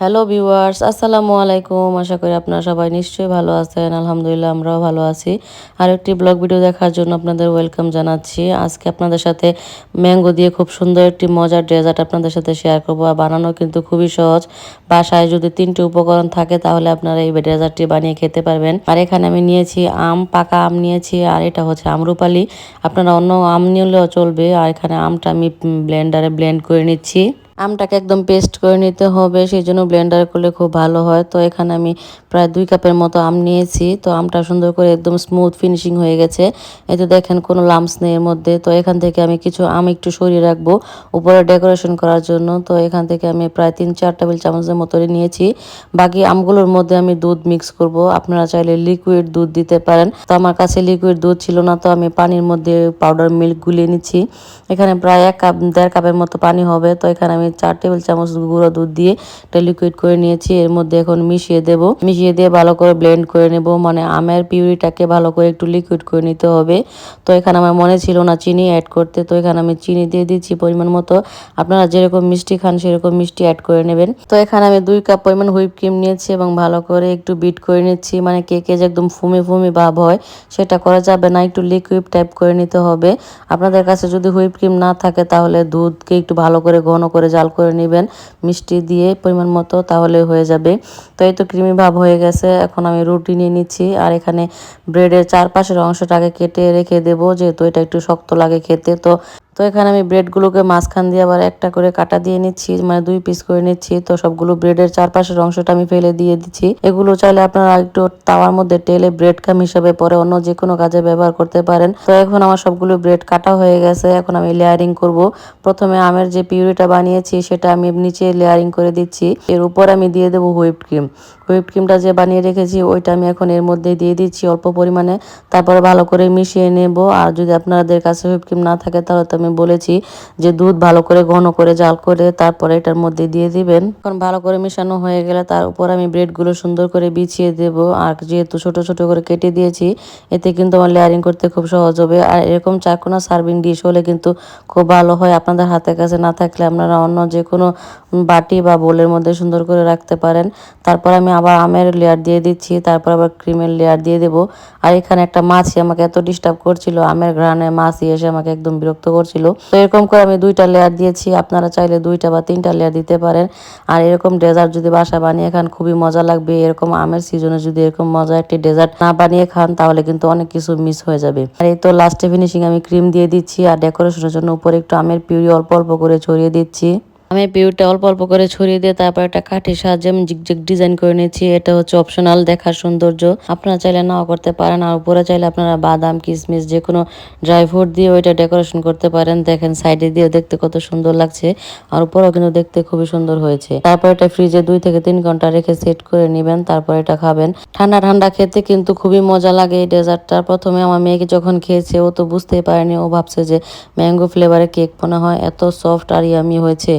Hello viewers আসসালামু আলাইকুম আশা করি আপনারা সবাই নিশ্চয়ই ভালো আছেন। আলহামদুলিল্লাহ, আমরাও ভালো আছি। আর একটি ব্লগ ভিডিও দেখার জন্য আপনাদের ওয়েলকাম জানাচ্ছি। আজকে আপনাদের সাথে ম্যাঙ্গো দিয়ে খুব সুন্দর একটি মজার ডেজার্ট আপনাদের সাথে শেয়ার করব। আর বানানো কিন্তু খুবই সহজ। বাসায় যদি তিনটি উপকরণ থাকে, তাহলে আপনারা এই ডেজার্টটি বানিয়ে খেতে পারবেন। আর এখানে আমি নিয়েছি আম, পাকা আম নিয়েছি, আর এটা হচ্ছে আমরুপালি আপনারা অন্য আম নিলেও চলবে। আর এখানে আমটা আমি ব্লেন্ডারে ব্লেন্ড করে নিচ্ছি। আমটাকে একদম পেস্ট করে নিতে হবে সেই জন্য ব্লেন্ডার করলে খুব ভালো হয়। তো এখানে আমি প্রায় দুই কাপের মতো আম নিয়েছি। তো আমটা সুন্দর করে একদম স্মুথ ফিনিশিং হয়ে গেছে। এই তো দেখেন কোনো লামস নেই এর মধ্যে। তো এখান থেকে আমি কিছু আম একটু সরিয়ে রাখব উপরে ডেকোরেশন করার জন্য। তো এখান থেকে আমি প্রায় তিন চার টেবিল চামচের মতো নিয়েছি। বাকি আমগুলোর মধ্যে আমি দুধ মিক্স করব। আপনারা চাইলে লিকুইড দুধ দিতে পারেন। তো আমার কাছে লিকুইড দুধ ছিল না, তো আমি পানির মধ্যে পাউডার মিল্ক গুলিয়ে নিচ্ছি। এখানে প্রায় এক কাপ, দেড় কাপের মতো পানি হবে। তো এখানে আমি চার টেবিল চামচ গুঁড়ো দুধ দিয়ে এটা লিকুইড করে নিয়েছি। এর মধ্যে এখন মিশিয়ে দেব। মিশিয়ে দিয়ে ভালো করে ব্লেন্ড করে নেব। মানে আমের পিউরিটাকে ভালো করে একটু লিকুইড করে নিতে হবে। তো এখানে আমার মনে ছিল না চিনি অ্যাড করতে। তো এখানে আমি চিনি দিয়ে দিচ্ছি পরিমাণ মতো। আপনারা যেরকম মিষ্টি খান, সেরকম মিষ্টি অ্যাড করে নেবেন। তো এখানে আমি দুই কাপ পরিমাণ হুইপ ক্রিম নিয়েছি এবং ভালো করে একটু বিট করে নিচ্ছি। মানে কেকে যে একদম ফুমে ফুমে ভাব হয়, সেটা করা যাবে না। একটু লিকুইড টাইপ করে নিতে হবে। আপনাদের কাছে যদি হুইপ ক্রিম না থাকে, তাহলে দুধকে একটু ভালো করে ঘন করে জাল করে নেবেন, মিষ্টি দিয়ে পরিমাণ মতো তাহলে হয়ে যাবে। তো এই তো ক্রিমি ভাব হয়ে গেছে, এখন আমি রুটি নিয়ে নিচ্ছি। আর এখানে ব্রেডের চারপাশের অংশটাকে কেটে রেখে দেবো, যেহেতু এটা একটু শক্ত লাগে খেতে। তো তো এখানে আমি ব্রেডগুলোকে মাঝখান দিয়ে আবার একটা করে কাটা দিয়ে নিচ্ছি মানে দুই পিস করে নিচ্ছি। তো সবগুলো ব্রেডের চারপাশের অংশটা আমি ফেলে দিয়ে দিচ্ছি। এগুলো চাইলে আপনারা একটু তাওয়ার মধ্যে টেলে ব্রেড কাম হিসাবে পরে অন্য যে কোনো কাজে ব্যবহার করতে পারেন। তো এখন আমার সবগুলো ব্রেড কাটা হয়ে গেছে, এখন আমি লেয়ারিং করব। প্রথমে আমের যে পিউরিটা বানিয়েছি, সেটা আমি নিচে লেয়ারিং করে দিচ্ছি। এর উপর আমি দিয়ে দেবো হুইপ ক্রিম। হুইপ ক্রিমটা যে বানিয়ে রেখেছি, ওইটা আমি এখন এর মধ্যে দিয়ে দিচ্ছি অল্প পরিমাণে। তারপরে ভালো করে মিশিয়ে নেব। আর যদি আপনাদের কাছে হুইপ ক্রিম না থাকে, তাহলে তো আমি বলেছি যে দুধ ভালো করে ঘন করে জাল করে তারপরে এটার মধ্যে দিয়ে দিবেন। এখন ভালো করে মেশানো হয়ে গেলে তার উপর আমি ব্রেডগুলো সুন্দর করে বিছিয়ে দেব। আর যেহেতু ছোট ছোট করে কেটে দিয়েছি, এতে কিন্তু আমার লেয়ারিং করতে খুব সহজ হবে। আর এরকম চারকোনা সার্ভিং ডিশ হলে কিন্তু খুব ভালো হয়। আপনাদের হাতের কাছে না থাকলে আপনারা অন্য যে কোনো বাটি বা বোলের মধ্যে সুন্দর করে রাখতে পারেন। তারপর আমি আবার আমের লেয়ার দিয়ে দিচ্ছি, তারপর আবার ক্রিমের লেয়ার দিয়ে দেবো। আর এখানে একটা মাছি আমাকে এত ডিস্টার্ব করছিল, আমের ঘ্রাণে মাছি এসে আমাকে একদম বিরক্ত করছিল। তো এরকম করে আমি দুইটা লেয়ার দিয়েছি। আপনারা চাইলে দুইটা বা তিনটা লেয়ার দিতে পারেন। আর এরকম ডেজার্ট যদি বাসা বানিয়ে খান, খুবই মজা লাগবে। এরকম আমের সিজনে যদি এরকম মজা একটি ডেজার্ট না বানিয়ে খান, তাহলে কিন্তু অনেক কিছু মিস হয়ে যাবে। আর এই তো লাস্টে ফিনিশিং আমি ক্রিম দিয়ে দিচ্ছি। আর ডেকোরেশনের জন্য উপরে একটু আমের পিউরি অল্প অল্প করে ছড়িয়ে দিচ্ছি। আমি পিউরটা অল্প অল্প করে ছড়িয়ে দিয়ে তারপর একটা কাঠির সাহায্যে আমি জিগজিগ ডিজাইন করে নিয়েছি। এটা হচ্ছে অপশনাল দেখার সৌন্দর্য। আপনারা চাইলে নাও করতে পারেন আর উপরে চাইলে আপনারা বাদাম কিশমিশ যে কোনো ড্রাই ফ্রুট দিয়ে ওইটা ডেকোরেশন করতে পারেন। দেখেন সাইডে দিয়ে দেখতে কত সুন্দর লাগছে আর উপরেও কিন্তু দেখতে খুবই সুন্দর হয়েছে। তারপর এটা ফ্রিজে দুই থেকে তিন ঘণ্টা রেখে সেট করে নেবেন, তারপর এটা খাবেন। ঠান্ডা ঠান্ডা খেতে কিন্তু খুবই মজা লাগে এই ডেজার্টটা। প্রথমে আমার মেয়েকে যখন খেয়েছে, ও তো বুঝতেই পারেনি, ও ভাবছে যে ম্যাঙ্গো ফ্লেভারে কেক মনে হয়, এত সফট আর ইয়ামি হয়েছে।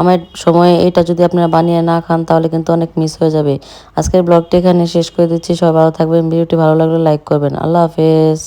আমার সময়ে এটা যদি আপনারা বানিয়ে না খান, তাহলে কিন্তু অনেক মিস হয়ে যাবে। আজকের ব্লগটি এখানে শেষ করে দিচ্ছি। সবাই ভালো থাকবেন। ভিডিওটি ভালো লাগলে লাইক করবেন। আল্লাহ হাফেজ।